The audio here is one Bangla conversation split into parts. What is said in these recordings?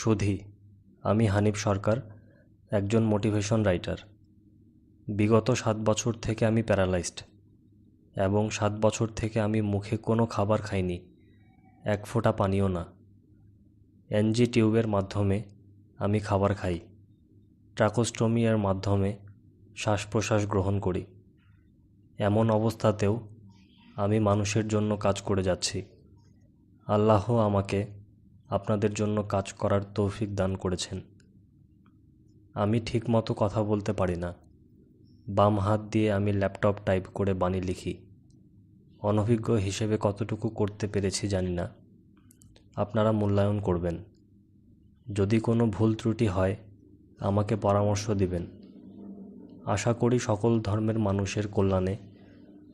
সুধী, আমি হানিফ সরকার, একজন মোটিভেশন রাইটার। বিগত সাত বছর থেকে আমি প্যারালাইজড এবং সাত বছর থেকে আমি মুখে কোনো খাবার খাইনি, এক ফোঁটা পানিও না। এনজি টিউবের মাধ্যমে আমি খাবার খাই ট্রাকোস্টোমি এর মাধ্যমে শ্বাস প্রশ্বাস গ্রহণ করি। এমন অবস্থাতেও আমি মানুষের জন্য কাজ করে যাচ্ছি। আল্লাহ আমাকে আপনাদের জন্য কাজ করার তৌফিক দান করেছেন। আমি ঠিকমতো কথা বলতে পারি না। বাম হাত দিয়ে আমি ল্যাপটপ টাইপ করে বাণী লিখি। অনভিজ্ঞ হিসেবে কতটুকু করতে পেরেছি জানি না। আপনারা মূল্যায়ন করবেন। যদি কোনো ভুল ত্রুটি হয়, আমাকে পরামর্শ দিবেন। আশা করি সকল ধর্মের মানুষের কল্যাণে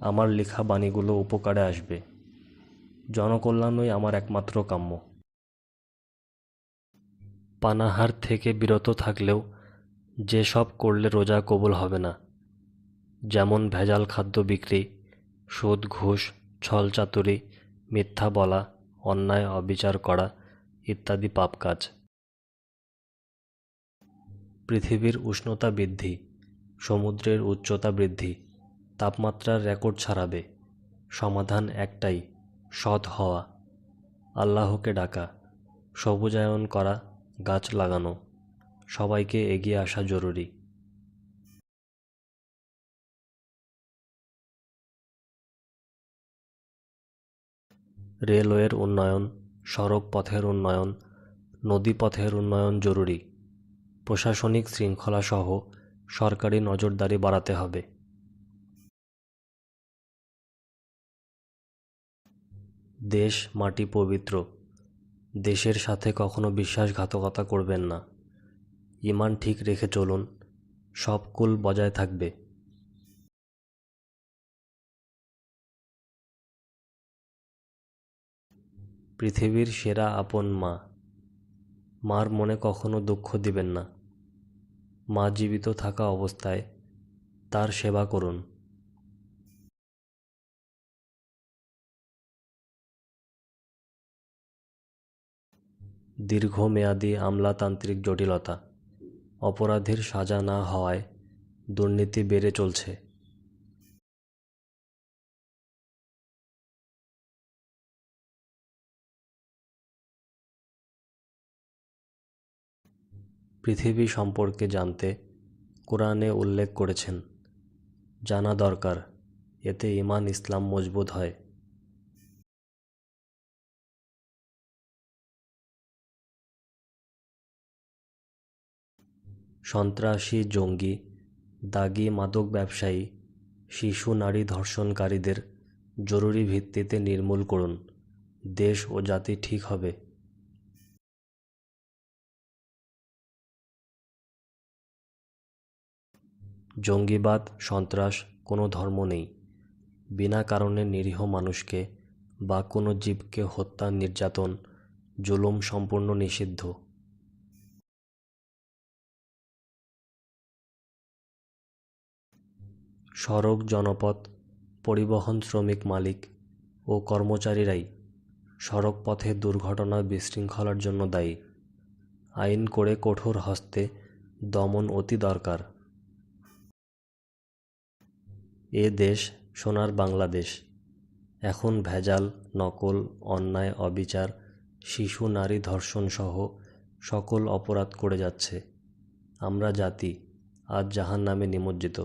আমার লেখা বাণীগুলো উপকারে আসবে। জনকল্যাণই আমার একমাত্র কাম্য। পানাহার থেকে বিরত থাকলেও যে সব করলে রোজা কবুল হবে না। যেমন ভেজাল খাদ্য বিক্রি, সুদ, ঘুষ ছলচাতুরি মিথ্যা বলা, অন্যায় অবিচার করা ইত্যাদি পাপ কাজ। পৃথিবীর উষ্ণতা বৃদ্ধি, সমুদ্রের উচ্চতা বৃদ্ধি, তাপমাত্রার রেকর্ড ছাড়াবে। সমাধান একটাই, সৎ হওয়া। আল্লাহকে ডাকা, সবুজায়ন করা গাছ লাগানো। সবাইকে এগিয়ে আসা জরুরি। রেলওয়ের উন্নয়ন, সড়ক পথের উন্নয়ন নদীপথের উন্নয়ন জরুরি। প্রশাসনিক শৃঙ্খলাসহ সরকারি নজরদারি বাড়াতে হবে। দেশ মাটি পবিত্র। দেশের সাথে কখনো বিশ্বাসঘাতকতা করবেন না। ইমান ঠিক রেখে চলুন, সব কুল বজায় থাকবে। পৃথিবীর সেরা আপন মা। মার মনে কখনো দুঃখ দিবেন না। মা জীবিত থাকা অবস্থায় তার সেবা করুন। দীর্ঘমেয়াদী আমলাতান্ত্রিক জটিলতা। অপরাধীর সাজা না হওয়ায় দুর্নীতি বেড়ে চলছে। পৃথিবী সম্পর্কে জানতে কোরআনে উল্লেখ করেছেন, জানা দরকার, এতে ইমান ইসলাম মজবুত হয়। সন্ত্রাসী, জঙ্গি, দাগী মাদক ব্যবসায়ী, শিশু, নারী ধর্ষণকারীদের জরুরি ভিত্তিতে নির্মূল করুন। দেশ ও জাতি ঠিক হবে। জঙ্গিবাদ, সন্ত্রাস কোনো ধর্ম নেই। বিনা কারণে নিরীহ মানুষকে বা কোনো জীবকে হত্যা, নির্যাতন, জুলুম সম্পূর্ণ নিষিদ্ধ। সড়ক, জনপথ, পরিবহন শ্রমিক মালিক ও কর্মচারীরাই সড়ক পথে দুর্ঘটনা বিশৃঙ্খলার জন্য দায়ী। আইন করে কঠোর হস্তে দমন অতি দরকার। এ দেশ সোনার বাংলাদেশ। এখন ভেজাল, নকল, অন্যায়, অবিচার, শিশু, নারী ধর্ষণ সহ সকল অপরাধ করে যাচ্ছে। আমরা জাতি আজ জাহান্নামে নিমজ্জিত।